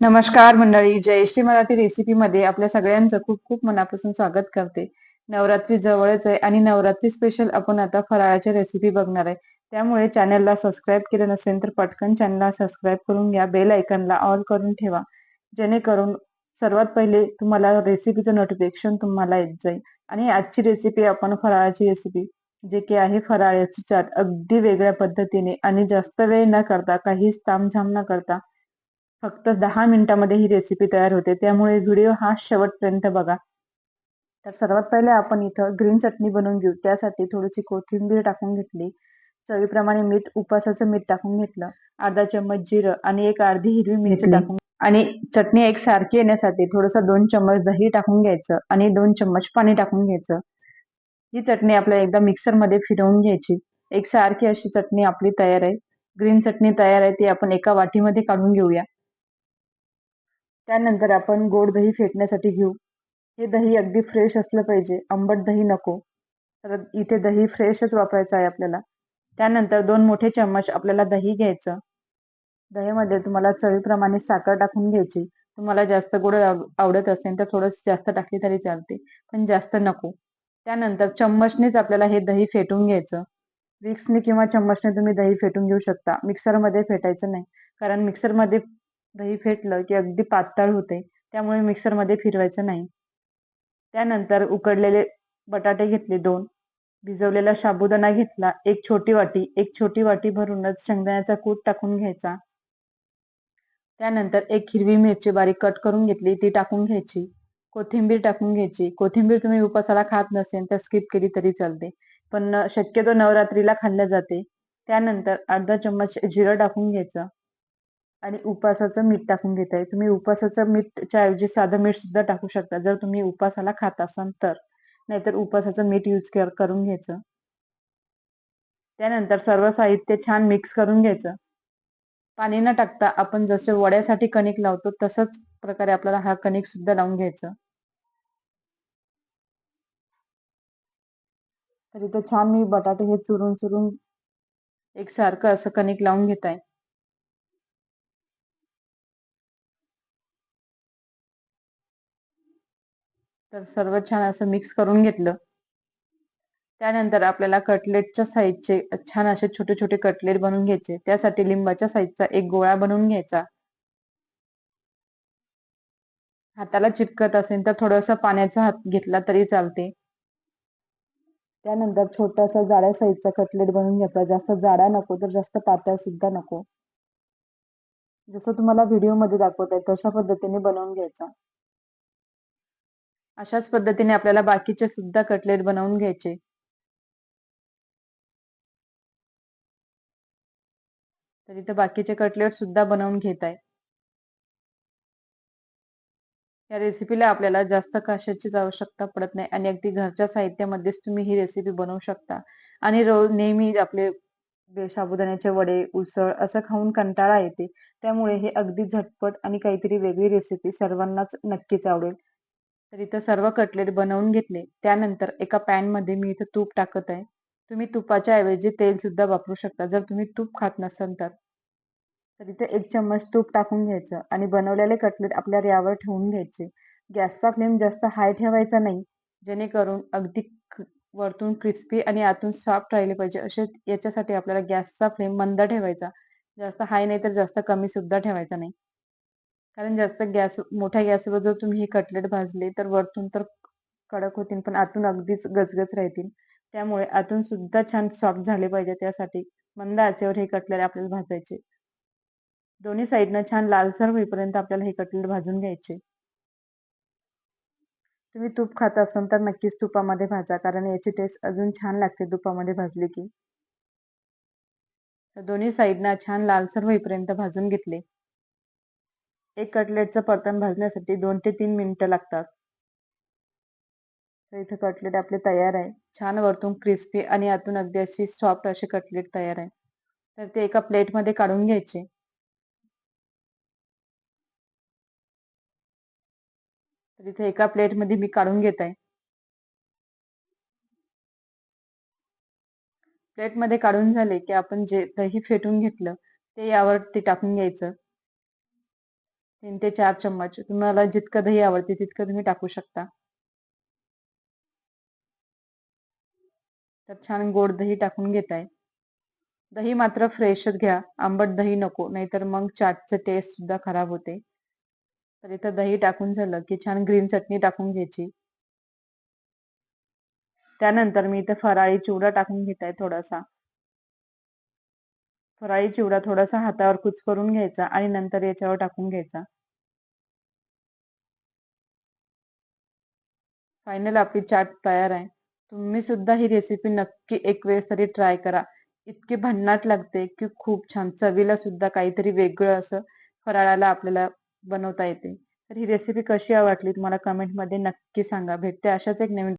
नमस्कार मंडळी जयश्री मराठी रेसिपीमध्ये आपल्या सगळ्यांचं खूप खूप मनापासून स्वागत करते. नवरात्री जवळच आहे आणि नवरात्री स्पेशल आपण आता फराळाच्या रेसिपी बघणार आहे. त्यामुळे चॅनलला सबस्क्राईब केलं नसेल तर पटकन चॅनलला सबस्क्राईब करून घ्या. बेल आयकनला ऑल करून ठेवा. जेणेकरून सर्वात पहिले तुम्हाला रेसिपीचं नोटिफिकेशन तुम्हाला येत जाईल. आणि आजची रेसिपी आपण फराळाची रेसिपी जे की आहे फराळाची चाट अगदी वेगळ्या पद्धतीने आणि जास्त वेळ न करता काहीच तामझाम न करता फक्त दहा मिनिटामध्ये ही रेसिपी तयार होते. त्यामुळे व्हिडिओ हा शेवटपर्यंत बघा. तर सर्वात पहिले आपण इथं ग्रीन चटणी बनवून घेऊ. त्यासाठी थोडीशी कोथिंबीर टाकून घेतली. चवीप्रमाणे मीठ उपासाचं मीठ टाकून घेतलं. अर्धा चम्मच जिरं आणि एक अर्धी हिरवी मिरची टाकून आणि चटणी एक सारखी येण्यासाठी थोडस दोन चम्मच दही टाकून घ्यायचं आणि दोन चम्मच पाणी टाकून घ्यायचं. ही चटणी आपल्याला एकदा मिक्सरमध्ये फिरवून घ्यायची. एक सारखी अशी चटणी आपली तयार आहे. ग्रीन चटणी तयार आहे ती आपण एका वाटीमध्ये काढून घेऊया. त्यानंतर आपण गोड दही फेटण्यासाठी घेऊ. हे दही अगदी फ्रेश असलं पाहिजे. आंबट दही नको. तर इथे दही फ्रेशच वापरायचं आहे आपल्याला. त्यानंतर दोन मोठे चम्मच आपल्याला दही घ्यायचं. दहीमध्ये तुम्हाला चवीप्रमाणे साखर टाकून घ्यायची. तुम्हाला जास्त गोड आवडत असेल तर थोडं जास्त टाकली तरी चालते पण जास्त नको. त्यानंतर चम्मचनेच आपल्याला हे दही फेटून घ्यायचं. विक्सने किंवा चम्मचने तुम्ही दही फेटून घेऊ शकता. मिक्सरमध्ये फेटायचं नाही. कारण मिक्सरमध्ये दही फेटलं की अगदी पातळ होते त्यामुळे मिक्सरमध्ये फिरवायचं नाही. त्यानंतर उकडलेले बटाटे घेतले दोन. भिजवलेला साबुदाणा घेतला एक छोटी वाटी एक छोटी वाटी भरूनच शेंगदाण्याचा कूट टाकून घ्यायचा. त्यानंतर एक हिरवी मिरची बारीक कट करून घेतली ती टाकून घ्यायची. कोथिंबीर टाकून घ्यायची. कोथिंबीर तुम्ही उपासाला खात नसेल तर स्किप केली तरी चालते पण शक्यतो नवरात्रीला खाल्ल्या जाते. त्यानंतर अर्धा चम्मच जिरं टाकून घ्यायचं. आणि उपासाचं मीठ टाकून घेत आहे तुम्ही उपासाचं मीठच्या ऐवजी साधं मीठ सुद्धा टाकू शकता. जर तुम्ही उपासाला खात असाल तर. नाहीतर उपासाचं मीठ यूज करून घ्यायचं. त्यानंतर सर्व साहित्य छान मिक्स करून घ्यायचं. पाणी न टाकता आपण जसे वड्यासाठी कणिक लावतो तसंच प्रकारे आपल्याला हा कणिक सुद्धा लावून घ्यायचं. तर इथं छान मी बटाटे हे चुरून चुरून एकसारखं असं कणिक लावून घेत आहे तर सर्व छान असं मिक्स करून घेतलं. त्यानंतर आपल्याला कटलेटच्या साईजचे छान असे छोटे छोटे कटलेट बनवून घ्यायचे. त्यासाठी लिंबाच्या साईजचा एक गोळा बनवून घ्यायचा. हाताला चिपकत असेल तर थोडस पाण्याचा हात घेतला तरी चालते. त्यानंतर छोटासा जाड्या साईजचा कटलेट बनवून घ्यायचा. जास्त जाडा नको तर जास्त पातळ सुद्धा नको. जसं तुम्हाला व्हिडिओमध्ये दाखवत आहे तशा पद्धतीने बनवून घ्यायचा. अशाच पद्धतीने आपल्याला बाकीचे सुद्धा कटलेट बनवून घ्यायचे. तर इथं बाकीचे कटलेट सुद्धा बनवून घेत आहे. या रेसिपीला आपल्याला जास्त कशाचीच आवश्यकता पडत नाही आणि अगदी घरच्या साहित्यामध्येच तुम्ही ही रेसिपी बनवू शकता. आणि रोज नेहमी आपले साबुदाण्याचे वडे उसळ असं खाऊन कंटाळा येते. त्यामुळे हे अगदी झटपट आणि काहीतरी वेगळी रेसिपी सर्वांनाच नक्कीच आवडेल. तर इथं सर्व कटलेट बनवून घेतले. त्यानंतर एका पॅनमध्ये मी इथं तूप टाकत आहे. तुम्ही तुपाच्या ऐवजी तेल सुद्धा वापरू शकता जर तुम्ही तूप खात नसाल तर. तर इथे एक चम्मच तूप टाकून घ्यायचं आणि बनवलेले कटलेट आपल्या यावर ठेवून घ्यायचे. गॅसचा फ्लेम जास्त हाय ठेवायचा नाही जेणेकरून अगदी वरतून क्रिस्पी आणि आतून सॉफ्ट राहिले पाहिजे. असे याच्यासाठी आपल्याला गॅसचा फ्लेम मंद ठेवायचा. जास्त हाय नाही तर जास्त कमी सुद्धा ठेवायचा नाही. कारण जास्त गॅस मोठ्या गॅसवर जर तुम्ही हे कटलेट भाजले तर वरतून तर कडक होतील पण आतून अगदीच गचगच राहतील. त्यामुळे आतून सुद्धा छान सॉफ्ट झाले पाहिजे त्यासाठी. मंद आचेवर हे कटलेट आपल्याला भाजायचे. दोन्ही साईडनं छान लालसर होईपर्यंत आपल्याला हे कटलेट भाजून घ्यायचे. तुम्ही तूप खात असाल तर नक्कीच तुपामध्ये भाजा कारण याची टेस्ट अजून छान लागते तुपामध्ये भाजली की. दोन्ही साईडना छान लालसर होईपर्यंत भाजून घेतले. एक कटलेटचं परतण भाजण्यासाठी दोन ते तीन मिनिटं लागतात. तर इथं कटलेट आपले तयार आहे. छान वरतून क्रिस्पी आणि आतून अगदी अशी सॉफ्ट असे कटलेट तयार आहे. तर ते एका प्लेटमध्ये काढून घ्यायचे. तर इथे एका प्लेटमध्ये मी काढून घेत आहे. प्लेटमध्ये काढून झाले की आपण जे दही फेटून घेतलं ते यावरती टाकून घ्यायचं. तीन ते चार चम्मच. तुम्हाला जितकं दही आवडते तितकं तुम्ही टाकू शकता. तर छान गोड दही टाकून घेताय. दही मात्र फ्रेशच घ्या. आंबट दही नको नाहीतर मग चाटचं टेस्ट सुद्धा खराब होते. तर इथं दही टाकून झालं की छान ग्रीन चटणी टाकून घ्यायची. त्यानंतर मी इथं फराळी चिवडा टाकून घेत आहे थोडासा. फराळी चिवडा थोडासा हातावर कुच करून घ्यायचा आणि नंतर याच्यावर टाकून घ्यायचा. फायनल आपली चाट तयार आहे. तुम्ही सुद्धा ही रेसिपी नक्की एक वेळेस तरी ट्राय करा. इतकी भन्नाट लागते की खूप छान. चवीला सुद्धा काहीतरी वेगळं असं फराळाला आपल्याला बनवता येते. तर ही रेसिपी कशी वाटली तुम्हाला कमेंटमध्ये नक्की सांगा. भेटते अशाच एक नवीन